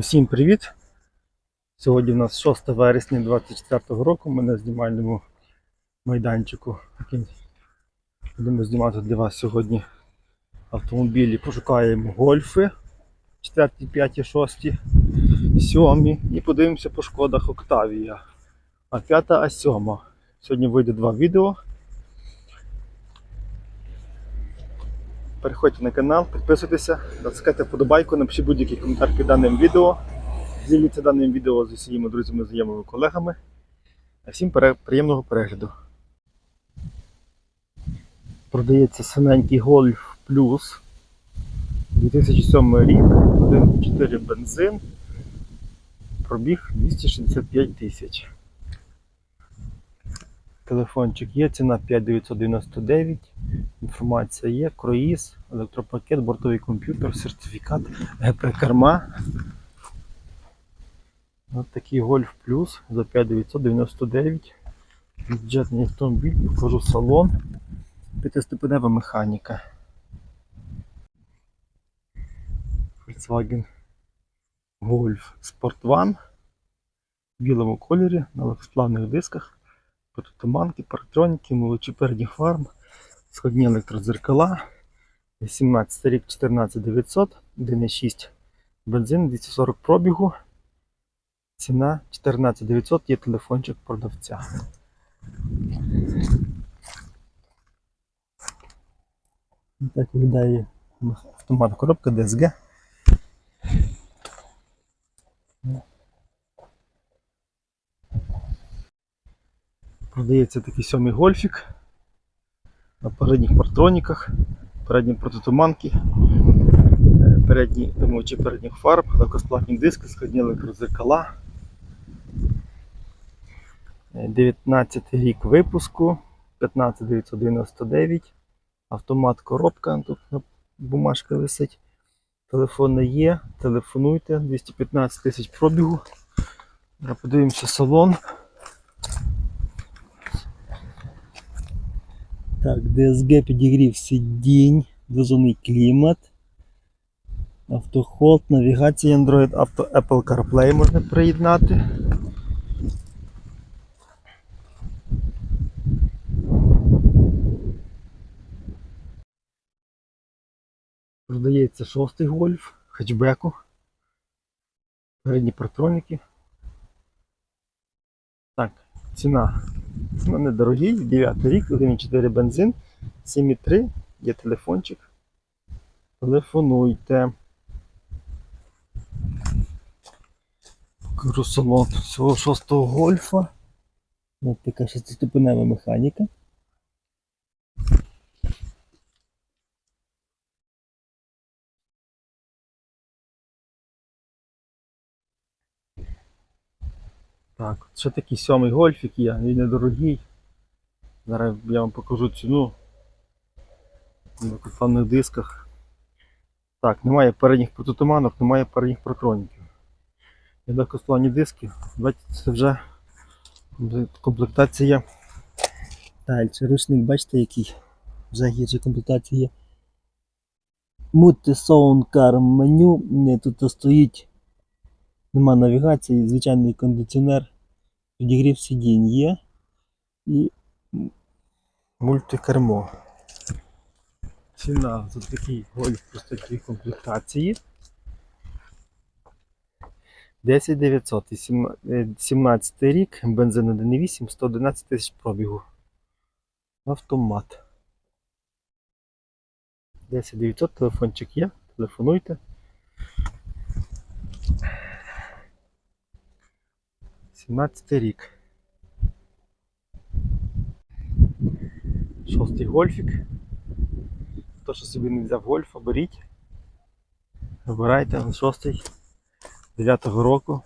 Усім привіт! Сьогодні у нас 6 вересня 2024 року. Ми на знімальному майданчику. Будемо знімати для вас сьогодні автомобілі. Пошукаємо гольфи 4, 5, 6, 7 і подивимося по шкодах Октавія. А 5, а 7. Сьогодні вийде два відео. Переходьте на канал, підписуйтеся, натискайте вподобайку, напишіть будь-який коментар під даним відео. Діліться даним відео зі своїми друзями, знайомими, колегами. Всім приємного перегляду. Продається синенький Golf Plus 2007 рік, 1,4 бензин, пробіг 265 тисяч. Телефончик є, ціна 5999. Інформація є, круїз, електропакет, бортовий комп'ютер, сертифікат, ГП-карма. Ось такий Golf Plus за 5999. Бюджетний автомобіль, покажу салон. П'ятиступенева механіка. Volkswagen Golf Sport One в білому кольорі на легкосплавних дисках, протитуманки, парктроніки, молочі передніх фарм, сходні електродзеркала. 17 рік 14900, 1,6 бензин, 240 пробігу. Ціна 14900, є телефончик продавця. Так виглядає автомат коробка DSG. Продається такий сьомий гольфік на передніх партроніках, передні протитуманки, е, передні димовичі передніх фарб, легкосплатні диски, сходні електрозеркала. Е, 19 рік випуску, 15999. Автомат коробка, тут бумажка висить. Телефон не є, телефонуйте, 215 тисяч пробігу. Зараз Подивимося салон. Так, DSG підігрів сидінь, двозонний клімат. Автохолд, навігація Android, авто Apple CarPlay можна приєднати. Продається шостий гольф, хетчбеку. Передні партроніки. Так, ціна. Ціна недорогий, 9 рік, 1,4 бензин, 7,3, є телефончик. Телефонуйте. Покажу салон всього шостого гольфа. Ось така шестиступенева механіка. Так, ще такий сьомий гольфік є, він недорогий. Зараз я вам покажу ціну на кафанних дисках. Так, немає передніх протитуманок, немає передніх протроніків. Є легкосплавні диски. Бачите, це вже комплектація. Далі, ручник, бачите, який вже гірша комплектація є. Мути Soundcar меню. Тут стоїть. Нема навігації, звичайний кондиціонер. Підігрів сидінь є. І мультикермо. Ціна за такий гольф просто такій комплектації. 10 900 і сім- е, 17 рік, бензин 1,8, 111 тисяч пробігу. Автомат. 10 900, телефончик є, телефонуйте. Сімнадцятий рік. Шостий гольфік. Хто що собі не взяв гольфа, беріть. Вибирайте шостий 9-го року.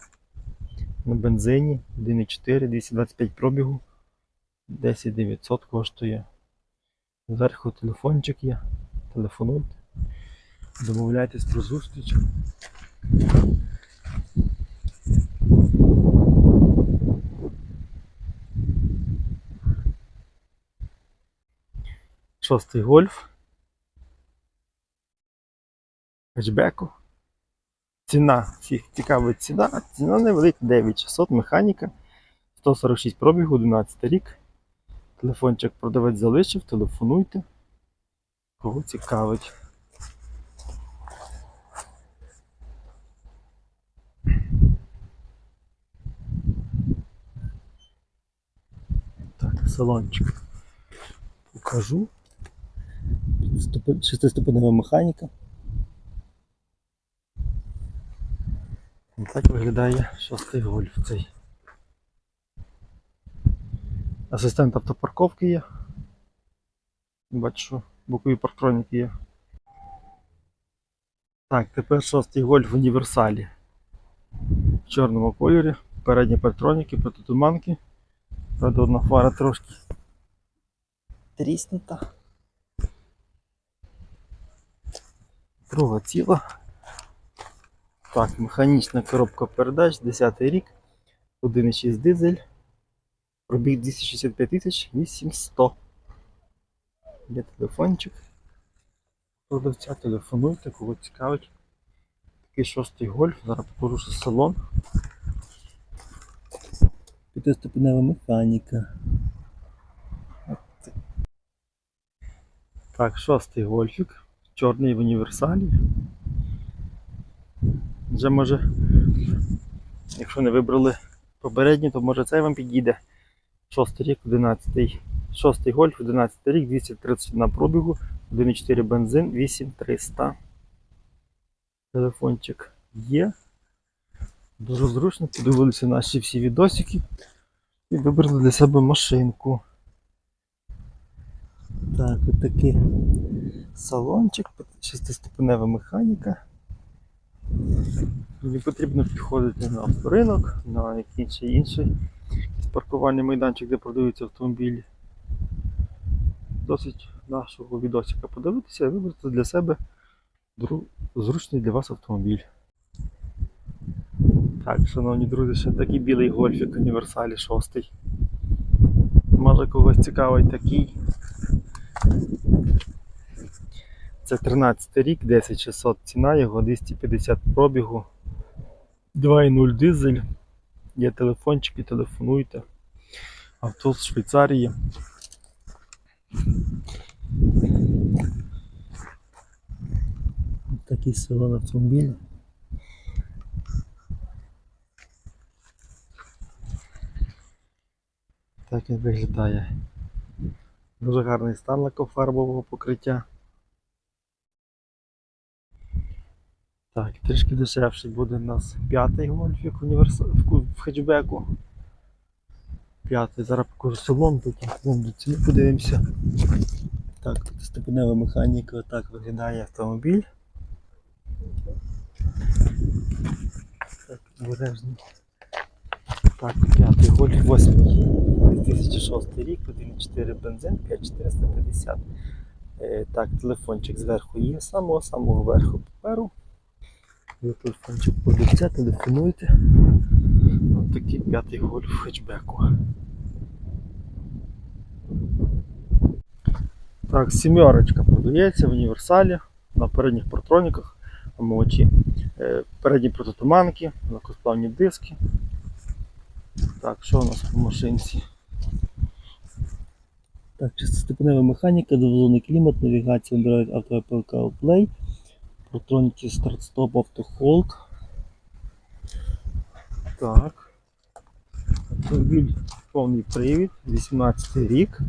На бензині 1,4, 225 пробігу. 10 900 коштує. Зверху телефончик є. Телефонуйте. Домовляйтесь про зустріч. Шостий гольф. Хетчбеку. ціна, всіх цікавить ціна, ціна невелика 9600, механіка, 146 пробігу, 11 рік. Телефончик продавець залишив, телефонуйте. Кого цікавить. Так, салончик. Покажу. Шестиступенева механіка. Так виглядає шостий гольф цей. Асистент автопарковки є. Бачу, бокові парктроніки є. Так, тепер шостий гольф в універсалі. В чорному кольорі. Передні парктроніки, протитуманки. Правда, одна фара трошки тріснута. Друга ціла. Так, механічна коробка передач, 10 рік, 1,6 дизель, пробіг 265 тисяч 800. Є телефончик. Продавця, телефонуйте, кого цікавить. Такий шостий гольф, зараз покажу салон. П'ятиступенева механіка. Так, шостий гольфік, чорний в універсалі. Вже може, якщо не вибрали попередній, то може цей вам підійде. Шостий рік, 11. Шостий гольф, 11 рік, 230 на пробігу, 1,4 бензин, 8300. Телефончик є. Дуже зручно, подивилися наші всі відосики і вибрали для себе машинку. Так, от такий салончик, шестиступенева механіка. Мені потрібно підходити на авторинок, на якийсь інший паркувальний майданчик, де продаються автомобілі. Досить нашого відосика подивитися і вибрати для себе зручний для вас автомобіль. Так, шановні друзі, ще такий білий гольфік універсалі 6. Може когось цікавить такий. Це 13 рік, 10600 ціна, його 250 пробігу. 2.0 дизель. Є телефончики, телефонуйте. Авто з Швейцарії. Такий салон автомобіля. Так він виглядає. Дуже гарний стан лакофарбового покриття. Так, трішки дешевший буде у нас п'ятий гольфік в, ку- хетчбеку. П'ятий, зараз покажу салон, потім до ціни подивимося. Так, тут степенева механіка, отак виглядає автомобіль. Так, обережно. Так, п'ятий гольф, восьмий. 2006 рік, 1,4 бензин, 5450. Е, так, телефончик зверху є, самого самого верху паперу. Є телефончик продавця, телефонуйте. Ось такий п'ятий гольф хетчбеку. Так, сімерочка продається в універсалі на передніх партроніках, омивачі, е, передні протитуманки, легкосплавні диски. Так, що у нас по машинці? Так, шестиступенева механіка, двозонний клімат, навігація Android Auto Apple CarPlay, протроніки старт-стоп автохолд. Так. Автомобіль повний привід, 18 рік,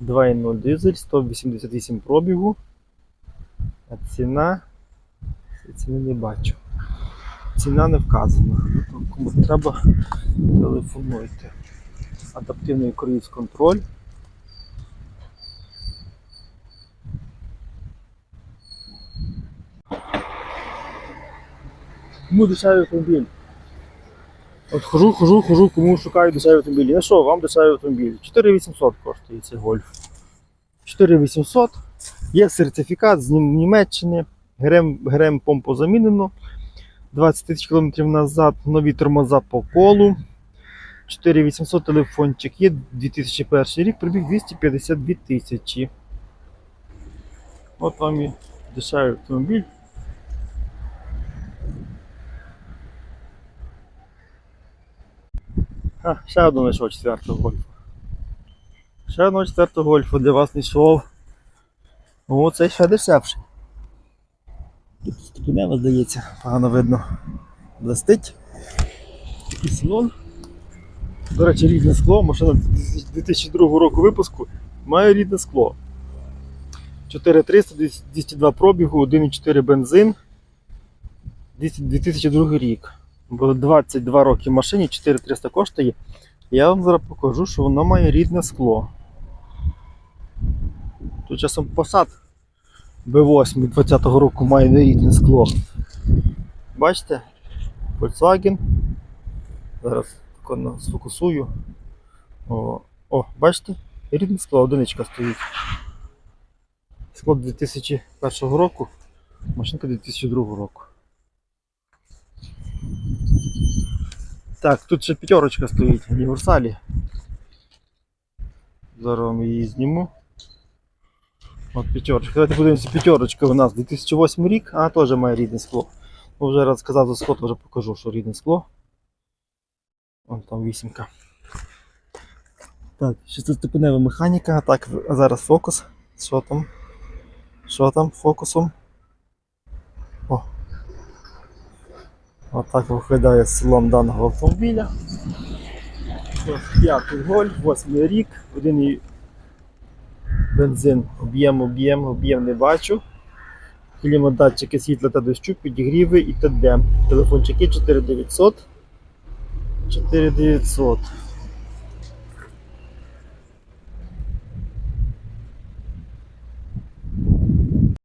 2.0 дизель, 188 пробігу. А ціна. Ціни не бачу. Ціна не вказана. Кому треба, телефонуйте. Адаптивний круїз контроль. Кому дешевий автомобіль? От хожу, хожу, хожу, кому шукаю дешевий автомобіль. Я що, вам дешевий автомобіль? 4800 коштує цей гольф. 4800. Є сертифікат з Німеччини. Грем, грем помпу замінено. 20 тисяч кілометрів назад, нові тормоза по колу. 4800 телефончик є 2001 рік, пробіг 252 тисячі. От вам і дешевий автомобіль. А, ще одну знайшов четвертого гольфу. Ще одного четвертого гольфу для вас знайшов. О, цей ще дешевший. Тут ступенева, здається, погано видно. Блестить. Такий салон. До речі, рідне скло, машина 2002 року випуску має рідне скло. 4300, 202 пробігу, 1,4 бензин. 2002 рік. Бо 22 роки машині, 4300 коштує. Я вам зараз покажу, що воно має рідне скло. Тут часом Passat B8 20-го року має нерідне скло. Бачите? Volkswagen. Зараз сфокусую. О, о, бачите? Рідне скло, одиничка стоїть. Скло 2001 року, машинка 2002 року. Так, тут ще п'ятерочка стоїть в універсалі. Зараз вам її зніму. От п'ятерочка. Давайте подивимося, п'ятерочка у нас 2008 рік, а теж має рідне скло. Ну, вже раз сказав за скло, то вже покажу, що рідне скло. Вон там вісімка. Так, шестиступенева механіка. Так, а зараз фокус. Що там? Що там фокусом? Отак виглядає салон даного автомобіля. П'ятий гольф, восьмий рік, один бензин, об'єм, об'єм, об'єм не бачу. Клімат-датчики світла та дощу, підігріви і т.д. Телефончики 4900. 4900.